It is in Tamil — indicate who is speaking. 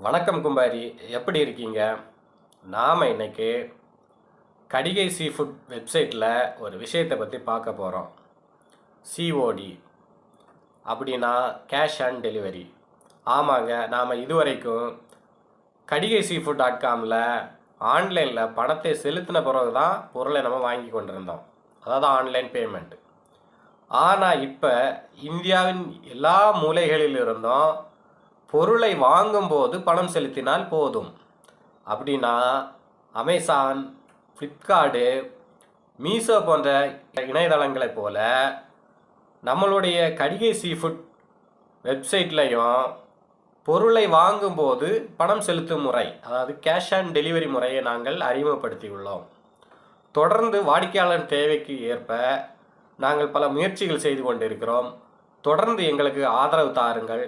Speaker 1: வணக்கம் கும்பாரி எப்படி இருக்கீங்க? நாம் இன்னைக்கு கடிகை சீ ஃபுட் வெப்சைட்டில் ஒரு விஷயத்தை பற்றி பார்க்க போகிறோம் சிஓடி அப்படின்னா கேஷ் ஆன் டெலிவரி ஆமாங்க நாம் இதுவரைக்கும் கடிகை சீ ஃபுட் டாட் காமில் ஆன்லைனில் பணத்தை செலுத்தின பிறகு தான் பொருளை நம்ம வாங்கி கொண்டிருந்தோம். அதாவது ஆன்லைன் பேமெண்ட் ஆனால் இப்போ இந்தியாவின் எல்லா மூலைகளிலிருந்தும் பொருளை வாங்கும்போது பணம் செலுத்தினால் போதும். அப்படின்னா அமேசான் ஃப்ளிப்கார்டு மீஷோ போன்ற இணையதளங்களைப் போல நம்மளுடைய கடிகை சீஃபுட் வெப்சைட்லையும் பொருளை வாங்கும்போது பணம் செலுத்தும் முறை அதாவது கேஷ் ஆன் டெலிவரி முறையை நாங்கள் அறிமுகப்படுத்தியுள்ளோம். தொடர்ந்து வாடிக்கையாளர் தேவைக்கு ஏற்ப நாங்கள் பல முயற்சிகள் செய்து கொண்டிருக்கிறோம். தொடர்ந்து எங்களுக்கு ஆதரவு தாருங்கள்.